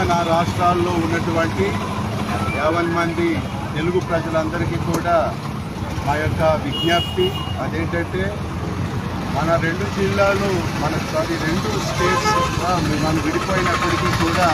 ఆంధ్రప్రదేశ్ తెలంగాణ రాష్ట్రాల్లో ఉన్నటువంటి యావన్ మంది తెలుగు ప్రజలందరికీ కూడా మా యొక్క విజ్ఞప్తి అదేంటంటే మన రెండు జిల్లాలు మన సారీ రెండు స్టేట్స్ మనం విడిపోయినప్పటికీ కూడా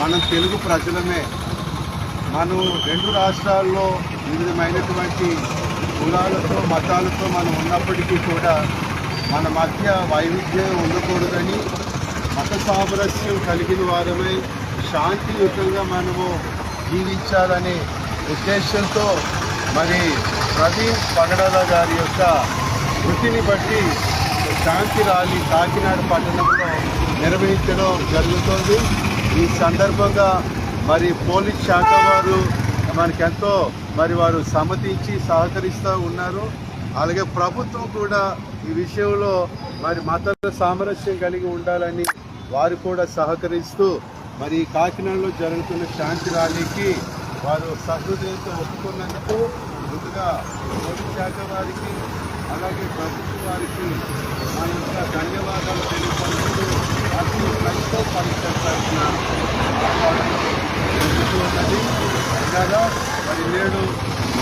మనం తెలుగు ప్రజలమే. మనం రెండు రాష్ట్రాల్లో వివిధమైనటువంటి కులాలతో మతాలతో మనం ఉన్నప్పటికీ కూడా మన మధ్య వైవిధ్యం ఉండకూడదని మత సామరస్యం కలిగిన వారమై శాంతియుతంగా మనము జీవించాలనే ఉద్దేశంతో మరి ప్రవీణ్ పగడాల గారి యొక్క వృత్తిని బట్టి శాంతి ర్యాలీ కాకినాడ పట్టణంలో నిర్వహించడం జరుగుతుంది. ఈ సందర్భంగా మరి పోలీస్ శాఖ వారు మనకెంతో మరి వారు సమ్మతించి సహకరిస్తూ ఉన్నారు. అలాగే ప్రభుత్వం కూడా ఈ విషయంలో మరి మత సామరస్యం కలిగి ఉండాలని వారు కూడా సహకరిస్తూ మరి కాకినాడలో జరుగుతున్న శాంతి ర్యాలీకి వారు సహృదయంతో ఒప్పుకున్నందుకు ముందుగా పోలీస్ శాఖ వారికి అలాగే ప్రభుత్వం వారికి మన యొక్క ధన్యవాదాలు తెలియపరుస్తూ అటు క్రైస్తవ పరిషత్ ఉన్నది మరి నేడు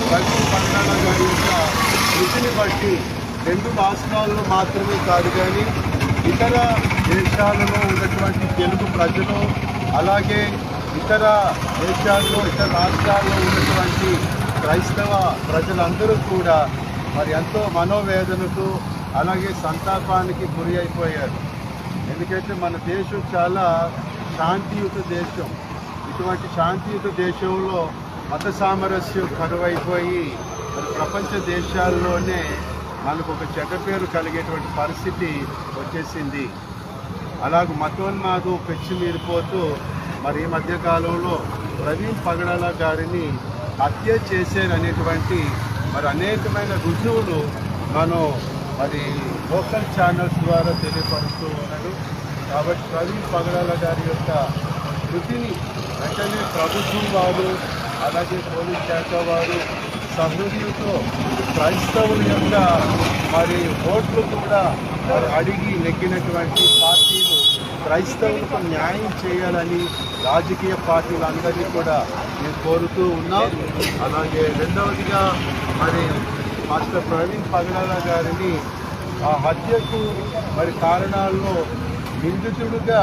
ప్రతి పండాల గారి యొక్క కృషిని బట్టి రెండు రాష్ట్రాల్లో మాత్రమే కాదు కానీ ఇతర దేశాలలో ఉన్నటువంటి తెలుగు ప్రజలు అలాగే ఇతర దేశాల్లో ఇతర రాష్ట్రాల్లో ఉన్నటువంటి క్రైస్తవ ప్రజలందరూ కూడా మరి ఎంతో మనోవేదనకు అలాగే సంతాపానికి గురి అయిపోయారు. ఎందుకంటే మన దేశం చాలా శాంతియుత దేశం. ఇటువంటి శాంతియుత దేశంలో మత సామరస్యం కరువైపోయి మరి ప్రపంచ దేశాల్లోనే మనకు ఒక చెడ్డ పేరు కలిగేటువంటి పరిస్థితి వచ్చేసింది. అలాగ మతోన్మాదు పెచ్చి మీరిపోతూ మరి ఈ మధ్యకాలంలో ప్రవీణ్ పగడాల గారిని హత్య చేశారనేటువంటి మరి అనేకమైన రుజువులు మనం మరి లోకల్ ఛానల్స్ ద్వారా తెలియపరుస్తూ ఉన్నాడు కాబట్టి ప్రవీణ్ పగడాల గారి యొక్క కృతిని వెంటనే ప్రభుత్వం వారు అలాగే పోలీస్ శాఖ వారు సహృదయులతో క్రైస్తవుల యొక్క మరి ఓట్లు కూడా అడిగి నెగ్గినటువంటి పార్టీలు క్రైస్తవులకు న్యాయం చేయాలని రాజకీయ పార్టీలందరినీ కూడా నేను కోరుతూ ఉన్నాం. అలాగే రెండవదిగా మరి మాస్టర్ ప్రవీణ్ పగడాల గారిని ఆ హత్యకు మరి కారణాల్లో నిందితుడుగా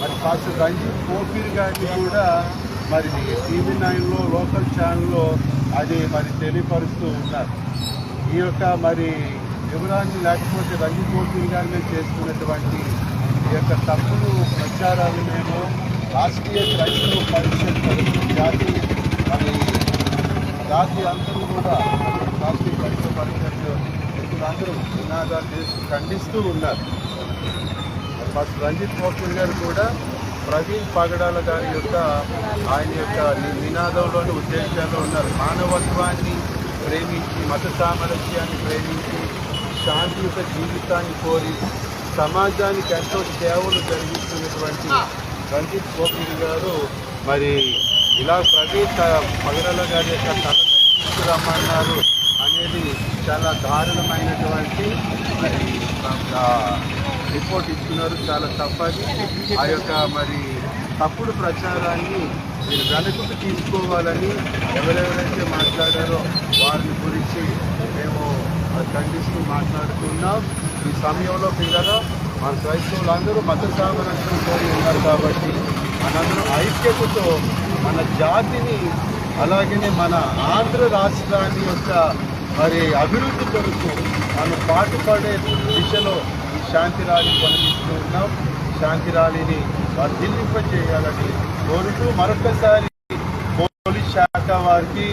మరి కాస్త రంజిత్ పోపీర్ గారిని కూడా మరి టీవీ నైన్లో లోకల్ ఛానల్లో అది మరి తెలియపరుస్తూ ఉన్నారు. ఈ యొక్క మరి యువరాజు లేకపోతే రంజిత్ పోపీర్ గారి మీద చేసుకున్నటువంటి ఈ యొక్క తప్పులు ప్రచారాలు మేము రాష్ట్రీయ క్రైస్తవ పరిషత్ జాతి మరి జాతి అందరూ కూడా రాష్ట్రీయ క్రైస్తవ పరిషత్ అందరూ నినాదాలు చేసి ఖండిస్తూ ఉన్నారు. ఫస్ట్ రంజిత్ మోహన్ గారు కూడా ప్రవీణ్ పగడాల గారి యొక్క ఆయన యొక్క నినాదంలోని ఉద్దేశాల్లో ఉన్నారు. మానవత్వాన్ని ప్రేమించి మత సామరస్యాన్ని ప్రేమించి శాంతియుత జీవితాన్ని కోరి సమాజానికి ఎంతో సేవలు జరిగిస్తున్నటువంటి రంజిత్ మోహన్ గారు మరి ఇలా ప్రవీణ్ పగడాల గారి యొక్క తల తీసుకురమ్మన్నారు అనేది చాలా దారుణమైనటువంటి మరి రిపోర్ట్ ఇస్తున్నారు. చాలా తప్పది. ఆ యొక్క మరి తప్పుడు ప్రచారాన్ని మీరు వెనక్కి తీసుకోవాలని ఎవరెవరైతే మాట్లాడారో వారిని గురించి ఖండిస్తూ మాట్లాడుతున్నాం. ఈ సమయంలో పిల్లలు మన క్రైస్తవులందరూ మత సామరస్యం కోరి ఉన్నారు కాబట్టి మనందరం ఐక్యతతో మన జాతిని అలాగనే మన ఆంధ్ర రాష్ట్రాన్ని యొక్క మరి అభివృద్ధి కొరకు మనం పాటుపడే దిశలో ఈ శాంతి ర్యాలీ కొనగిస్తూ ఉన్నాం. శాంతి ర్యాలీని వర్ధిల్లింపజేయాలని కోరుతూ మరొకసారి పోలీస్ శాఖ వారికి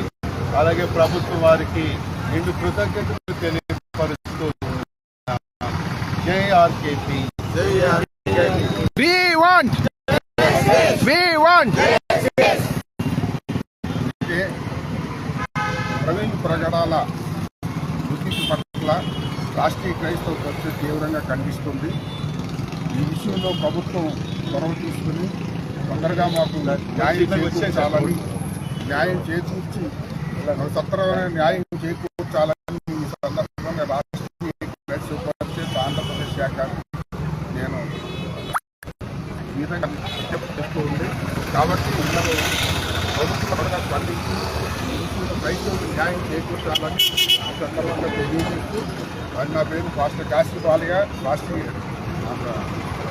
అలాగే ప్రభుత్వం వారికి నిండు కృతజ్ఞతలు తెలియపరుస్తూ ఉన్నాం We want! We want! Praveen Pragadala మృతికి పట్ల రాష్ట్రీయ క్రైస్తవ పరిషత్ తీవ్రంగా ఖండిస్తుంది ఈ విషయంలో ప్రభుత్వం చొరవ తీసుకుని తొందరగా మాకు న్యాయం చేకూర్చాలని న్యాయం చేకూర్చి సత్వరమైన న్యాయం చేకూర్చాలని ఈ సందర్భంగా రాష్ట్రీయ క్రైస్తవ పరిషత్ ఆంధ్రప్రదేశ్ శాఖ నేను విధంగా చెప్తూ ఉంది కాబట్టి అందరూ ప్రభుత్వంగా స్పందించి రైతులకు న్యాయం చేకూర్చాలని ఆ సందర్భంగా తెలియజేస్తూ మరి నా పేరు pastor Kashi Balayya Rashtriya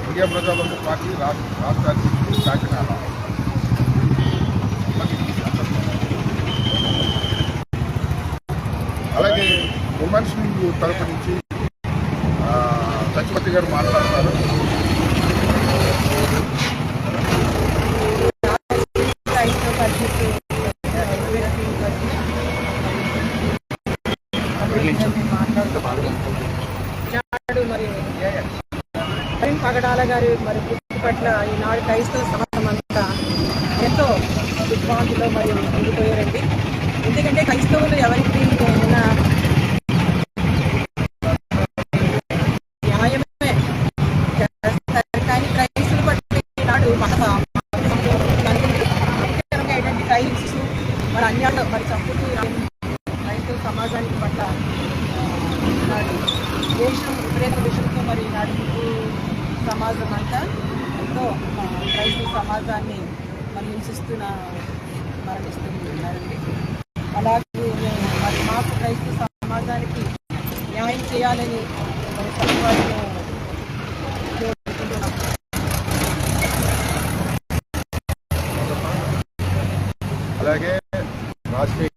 India Prajabandhu party రాష్ట్ర రాష్ట్ర అధ్యక్షుడు కాకినాడ అలాగే ఉమెన్స్ తరపు నుంచి ఆ, గారు మాట్లాడతారు. పగడాల గారి మరి కృషి పట్ల ఈనాడు క్రైస్తవ సమాజం అంతా ఎంతో దిగ్భ్రాంతిలో మరి ఉండిపోయారండి. ఎందుకంటే క్రైస్తవులు ఎవరికి ఏమైనా న్యాయమే చేస్తారు కానీ క్రైస్తవుల పట్ల ఈనాడు మత ముఖ్యంగా ఏంటంటే క్రైస్తు మరి అన్యాయం మరి చంపుతూ క్రైస్తవ సమాజానికి పట్ల ఈనాడు దేశం విపరీత విషయంతో మరి ఈనాడు సమాజం అంతా ఎంతో రైతు క్రైస్తవ సమాజాన్ని మరి హింసిస్తున్న మరణిస్తున్నారండి అలాగే మరి మాకు క్రైస్తవ సమాజానికి న్యాయం చేయాలని మరి అలాగే రాష్ట్రీయ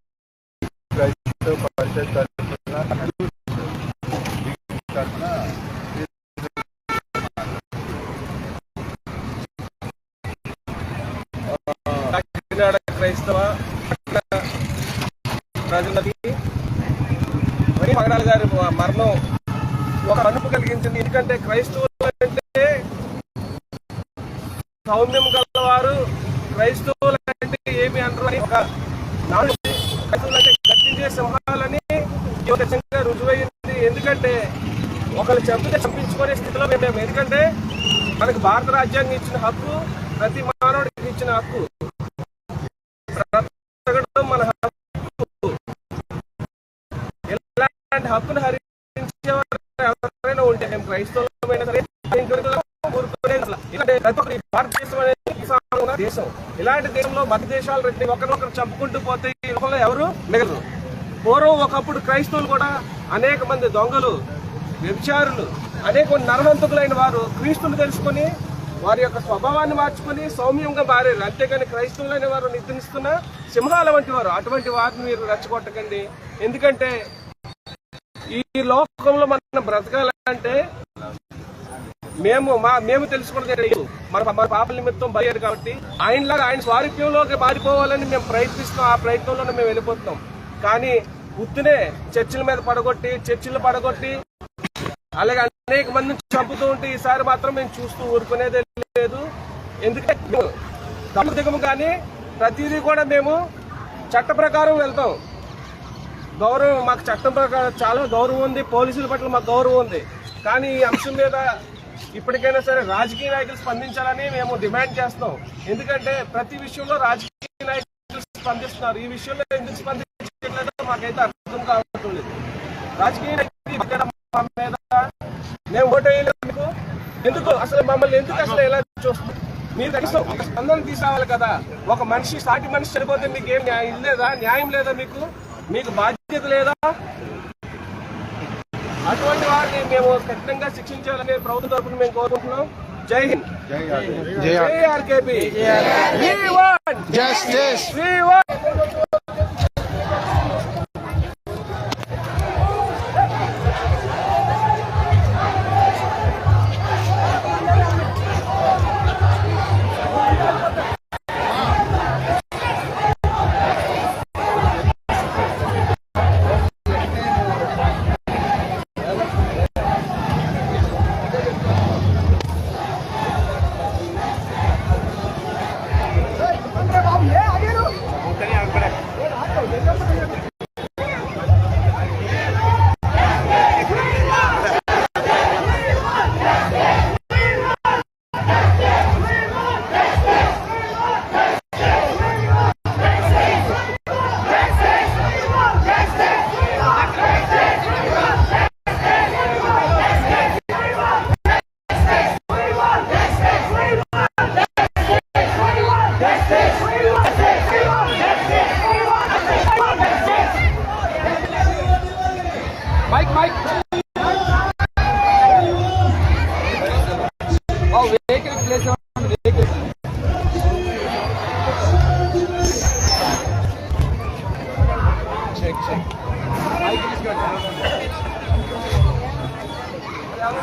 క్రైస్తవ పరిషత్ కాకినాడ క్రైస్తవ ప్రజలకి మరి పగడాల గారి మరణం ఒక అనుపు కలిగించింది. ఎందుకంటే క్రైస్తవులు అంటే సౌమ్యం గలవారు క్రైస్తవులు అంటే ఏమి అంటారు అని ఒక క్రైస్తవులు అంటే సింహాలని ఈ రుజువైంది ఎందుకంటే ఒకరు చంపితే చంపించుకునే స్థితిలో మేము ఎందుకంటే మనకు భారత రాజ్యాంగం ఇచ్చిన హక్కు ప్రతి మానవుడికి ఇచ్చిన హక్కు. హక్కును హరించేవారు ఎవరైనా ఉంటే మేము క్రైస్తవులమైనా సరే భారతదేశం అనేది దేశం. ఇలాంటి దేశంలో మత దేశాలు రెండు ఒకరినొకరు చంపుకుంటూ పోతే ఈ లోకంలో ఎవరు మిగలరు. పూర్వం ఒకప్పుడు క్రైస్తవులు కూడా అనేక మంది దొంగలు వ్యభిచారులు అనేక నరహంతకులైన వారు క్రీస్తుని తెలుసుకొని వారి యొక్క స్వభావాన్ని మార్చుకొని సౌమ్యంగా మారారు. అంతేగాని క్రైస్తవులైన వారు నిద్రిస్తున్న సింహాల వంటి వారు. అటువంటి వారిని మీరు రెచ్చగొట్టకండి. ఎందుకంటే ఈ లోకంలో మనం బ్రతకాలంటే మేము మా మేము తెలుసుకున్నది లేదు. మన మన పాపల నిమిత్తం బయ్యారు కాబట్టి ఆయనలాగా ఆయన స్వారూప్యంలోకి మారిపోవాలని మేము ప్రయత్నిస్తాం ఆ ప్రయత్నంలోనే మేము వెళ్ళిపోతున్నాం. కానీ ఉత్తునే చర్చిల మీద పడగొట్టి చర్చిలు పడగొట్టి అలాగే అనేక మందిని చంపుతూ ఉంటే ఈసారి మాత్రం మేము చూస్తూ ఊరుకునేదే లేదు. ఎందుకంటే తప్పు దిగము కానీ ప్రతిదీ కూడా మేము చట్ట ప్రకారం వెళ్తాం. గౌరవం మాకు చట్టం ప్రకారం చాలా గౌరవం ఉంది పోలీసుల పట్ల మాకు గౌరవం ఉంది. కానీ ఈ అంశం మీద ఇప్పటికైనా సరే రాజకీయ నాయకులు స్పందించాలని మేము డిమాండ్ చేస్తాం ఎందుకంటే ప్రతి విషయంలో రాజకీయ నాయకులు స్పందిస్తున్నారు. ఈ విషయంలో ఎందుకు స్పందించట్లేదో మాకైతే అర్థం కావటం లేదు. రాజకీయ నాయకులు మీద మేము ఓటు మీకు ఎందుకు? అసలు మమ్మల్ని ఎందుకు అసలు ఎలా చూస్తుంది మీరు కనీసం ఒక స్పందన తీసుకోవాలి కదా. ఒక మనిషి సాటి మనిషి చనిపోతే మీకు ఏం న్యాయం లేదా? న్యాయం లేదా మీకు? మీకు బాధ్యత లేదా? అటువంటి వారిని మేము కఠినంగా శిక్షించాలని ప్రభుత్వం తరపున మేము కోరుకుంటున్నాం. జై హింద్. జై ఆర్కే. జై ఆర్కేపీ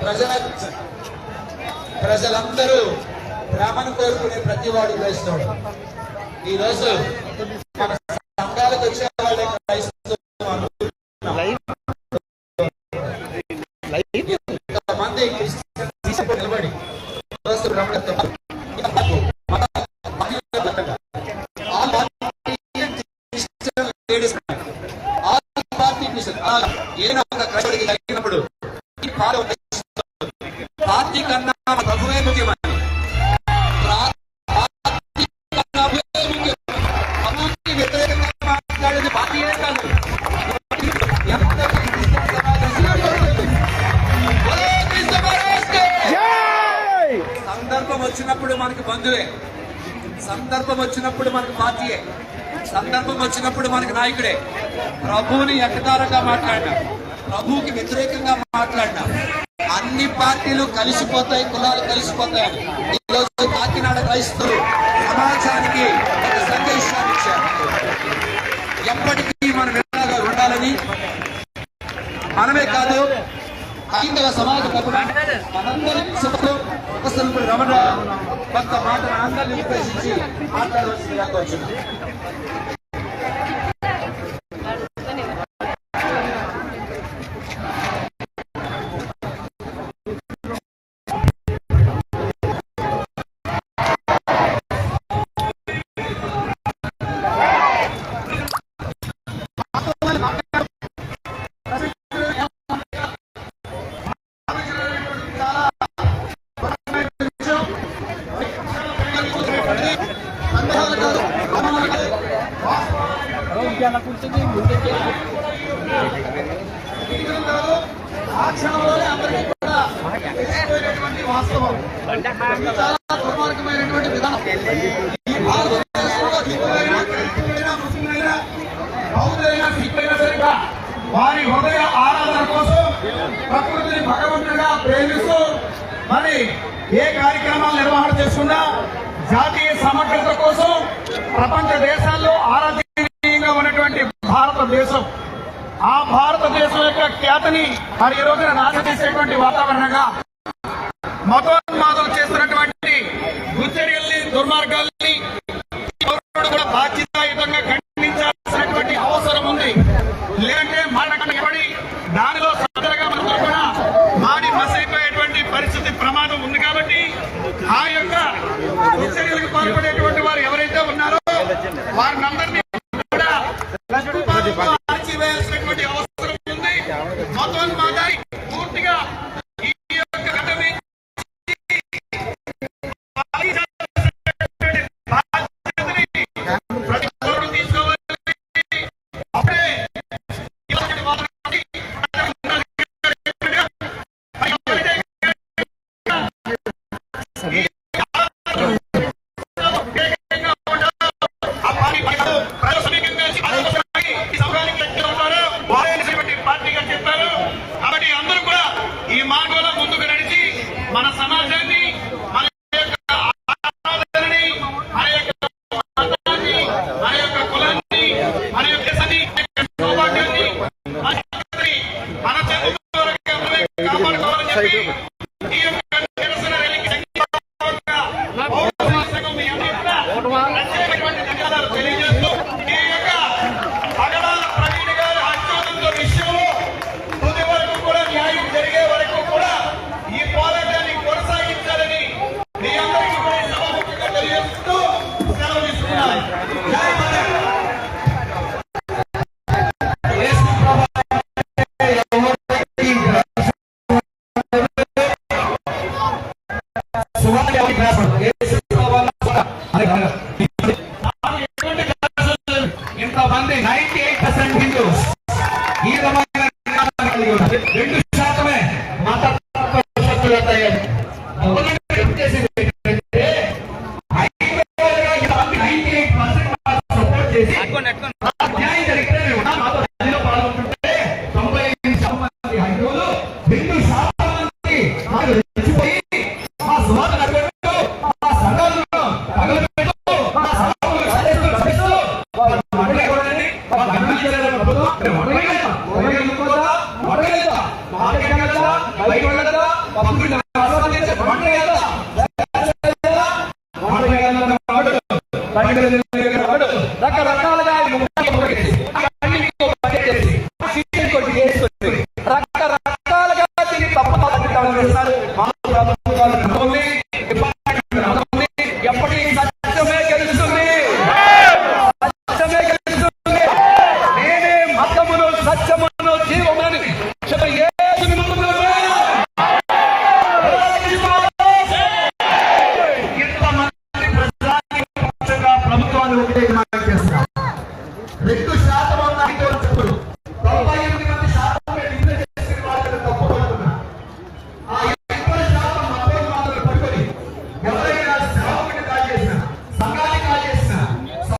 ప్రజల ప్రజలందరూ ప్రేమను కోరుకునే ప్రతి వాడు ఈ ఈరోజు భక్తి కన్నా చదువే ముఖ్యమని చదువుకి వ్యతిరేకంగా మాట్లాడేది భారతీయులే కాదు సందర్భం వచ్చినప్పుడు మనకి బంధువే సందర్భం వచ్చినప్పుడు మనకు పార్టీయే సందర్భం వచ్చినప్పుడు మనకి నాయకుడే? ప్రభువుని ఎటకారంగా మాట్లాడినా? ప్రభువుకి వ్యతిరేకంగా మాట్లాడినా? అన్ని పార్టీలు కలిసిపోతాయి కులాలు కలిసిపోతాయి. ఈరోజు కాకినాడ క్రైస్తులు సమాజానికి ఒక సందేశాన్ని ఇచ్చారు. ఎప్పటికీ మన ఎలాగా ఉండాలని మనమే కాదు హైందవ సమాజ మనందరి రమణ కొంత మాట అందరినీ ఉద్దేశించి మాట్లాడవలసింది బౌద్ధులైనా సిక్కులైనా వారి హృదయ ఆరాధన కోసం ప్రకృతిని భగవంతుడిగా ప్రేమిస్తూ మరి ఏ కార్యక్రమాలు నిర్వహణ చేసుకున్నా జాతీయ సమగ్రత కోసం ప్రపంచ దేశాల్లో ఆరాధనీయంగా ఉన్నటువంటి భారతదేశం. ఆ భారతదేశం యొక్క ఖ్యాతిని మరి ఈ రోజున నాశ చేసేటువంటి వాతావరణంగా మతోన్మాదులు సువార్త ఎవరికి